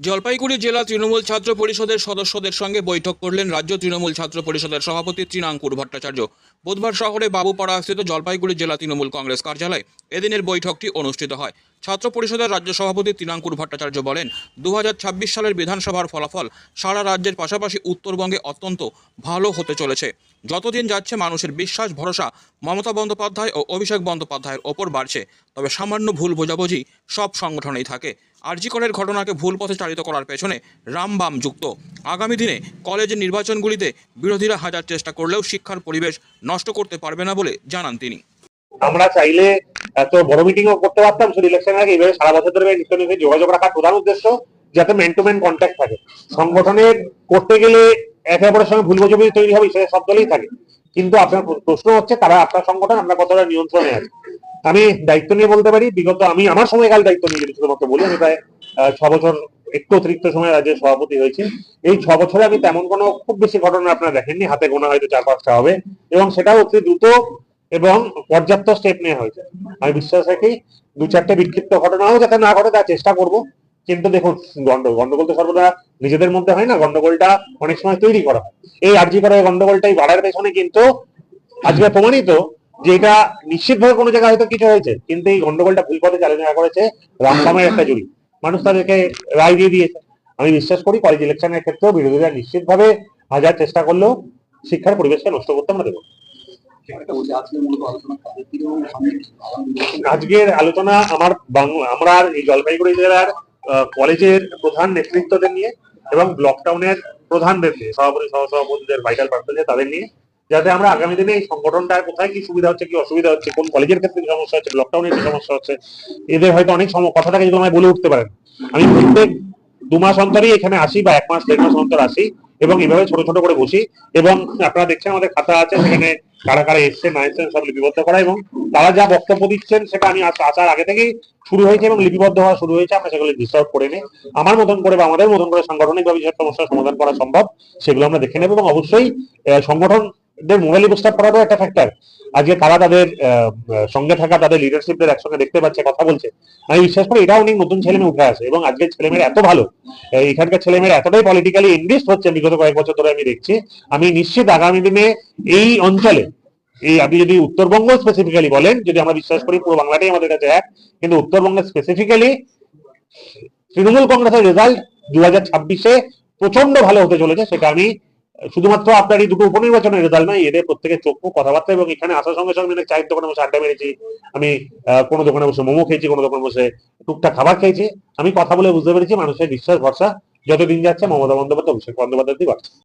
জলপাইগুড়ি জেলা তৃণমূল ছাত্র পরিষদের সদস্যদের সঙ্গে বৈঠক করলেন রাজ্য তৃণমূল ছাত্র পরিষদের সভাপতি তৃণাঙ্কুর ভট্টাচার্য। বুধবার শহরে বাবুপাড়া স্থিত জলপাইগুড়ি জেলা তৃণমূল কংগ্রেস কার্যালয়ে এদিনের বৈঠকটি অনুষ্ঠিত হয়। ছাত্র পরিষদের রাজ্য সভাপতি তৃণাঙ্কুর ভট্টাচার্য বলেন দু হাজার ছাব্বিশ সালের বিধানসভার ফলাফল সারা রাজ্যের পাশাপাশি উত্তরবঙ্গে অত্যন্ত ভালো হতে চলেছে। যতদিন যাচ্ছে মানুষের বিশ্বাস, ভরসা, মমতা বন্দ্যোপাধ্যায় ও অভিষেক বন্দ্যোপাধ্যায়ের ওপর বাড়ছে। তবে সামান্য ভুল বোঝাবুঝি সব সংগঠনেই থাকে। আরজিকরের ঘটনাকে ভুল পথে চালিত করার পেছনে রামবাম যুক্ত। আগামী দিনে কলেজের নির্বাচনগুলিতে বিরোধীরা হাজার চেষ্টা করলেও শিক্ষার পরিবেশ নষ্ট করতে পারবে না বলে জানান তিনি। আমরা চাইলে এত বড় মিটিং ও করতে পারতাম, শুধু ইলেকশন আগে। এইভাবে সারা বছর ধরে নিত্য যোগাযোগ রাখার প্রধান উদ্দেশ্য যাতে ম্যান টু ম্যান কন্ট্যাক্ট থাকে। সংগঠনের করতে গেলে একে অপরের সঙ্গে ভুল বোঝাবুঝি তৈরি হবে সেটা সব দলেই থাকে। কিন্তু আপনার প্রশ্ন হচ্ছে, তারা আপনার সংগঠন, আপনার কতটা নিয়ন্ত্রণে আছে। আমি দায়িত্ব নিয়ে বলতে পারি, বিগত আমি আমার সময়কাল দায়িত্ব নিয়ে যদি শুধুমাত্র বলি, আমি প্রায় ছ বছর, একটু অতিরিক্ত সময় রাজ্যের সভাপতি হয়েছে। এই ছ বছরে আমি তেমন কোনো খুব বেশি ঘটনা আপনারা দেখেননি, হাতে গোনা হয়তো চার পাঁচটা হবে। এবং সেটাও অতি দ্রুত এবং পর্যাপ্ত স্টেপ নেওয়া হয়েছে। আমি বিশ্বাস রাখি, দু চারটে বিক্ষিপ্ত ঘটনাও যাতে না ঘটে, তার চেষ্টা করব। কিন্তু দেখুন গন্ডগোল গন্ডগোল তো সর্বদা নিজেদের মধ্যে হয় না, গন্ডগোলটা অনেক সময় তৈরি করা হয়। এই আর্জি করা গন্ডগোলটাই বাড়ার পেছনে কিন্তু আজকে প্রমাণিত যে এটা নিশ্চিতভাবে কোনো জায়গায় হয়তো কিছু হয়েছে, কিন্তু এই গন্ডগোলটা ভুল পথে চালনা করেছে রামবামের একটা জুড়ি। মানুষ তাদেরকে রায় দিয়ে দিয়েছে। আমি বিশ্বাস করি কলেজ ইলেকশনের ক্ষেত্রেও বিরোধীরা নিশ্চিতভাবে হাজার চেষ্টা করলেও শিক্ষার পরিবেশকে নষ্ট করতে আমরা দেবো। আজকের আলোচনা আমার আমরা এই জলপাইগুড়ি জেলার কলেজের প্রধান নেতৃত্বদের নিয়ে এবং ব্লক টাউনের প্রধানদের নিয়ে, সভাপতি সহ সভাপতিদের ভাইটাল পার্সনদের তাদের নিয়ে যাতে আমরা আগামী দিনে এই সংগঠনটা কোথায় কি সুবিধা হচ্ছে কি অসুবিধা হচ্ছে কোন কলেজের ক্ষেত্রে সমস্যা হচ্ছে ব্লক টাউনের কি সমস্যা হচ্ছে এদের হয়তো অনেক সম- কথা থাকে আমায় বলে উঠতে পারেন। আমি প্রত্যেক দু মাস অন্তরই এখানে আসি বা এক মাস দেড় মাস অন্তর আসি এবং এভাবে ছোট ছোট করে বসি এবং আপনারা দেখছেন আমাদের খাতা আছে সেখানে কারা কারা এসছেন না এসছেন সব লিপিবদ্ধ করা এবং তারা যা বক্তব্য দিচ্ছেন সেটা আমি আসার আগে থেকেই শুরু হয়েছে এবং লিপিবদ্ধ হওয়া শুরু হয়েছে আমরা সেগুলো ডিস্টার্ব করে নিই আমার মতন করে বা আমাদের মতন করে সাংগঠনিকভাবে যেসব সমস্যার সমাধান করা সম্ভব সেগুলো আমরা দেখে নেব এবং অবশ্যই আহ, সংগঠনদের মোবাইল বুস্টার করারও একটা ফ্যাক্টর আজকে তারা তাদের সঙ্গে থাকা তাদের লিডারশিপদের একসঙ্গে দেখতে পাচ্ছে, কথা বলছে, আমি বিশ্বাস করি এটা অনেক নতুন ছেলেমেয়ে উঠে আসে এবং আজকের ছেলেমেয়েরা এত ভালো এখানকার ছেলেমেয়েরা এতটাই পলিটিক্যালি ইনভেস্ট হচ্ছে, বিগত কয়েক বছর ধরে আমি দেখছি, আমি নিশ্চিত আগামী দিনে এই অঞ্চলে, এই আপনি যদি উত্তরবঙ্গ স্পেসিফিক্যালি বলেন, যদি আমরা বিশ্বাস করি পুরো বাংলাটাই আমাদের কাছে এক, কিন্তু উত্তরবঙ্গে স্পেসিফিক্যালি তৃণমূল কংগ্রেসের রেজাল্ট দু হাজার ছাব্বিশে প্রচণ্ড ভালো হতে চলেছে, সেটা আমি শুধুমাত্র আপনার এই দুটো উপনির্বাচনের রেজাল্ট নয় এদের প্রত্যেকের চক্ষু কথাবার্তা এবং এখানে আসার সঙ্গে সঙ্গে অনেক চায়ের দোকানে বসে আড্ডা মেরেছি, আমি কোনো দোকানে বসে মোমো খেয়েছি, কোনো দোকানে বসে টুকটাক খাবার খেয়েছি, আমি কথা বলে বুঝতে পেরেছি মানুষের বিশ্বাস, ভরসা, যতদিন যাচ্ছে মমতা বন্দ্যোপাধ্যায় অভিষেক বন্দ্যোপাধ্যায় বাড়ছে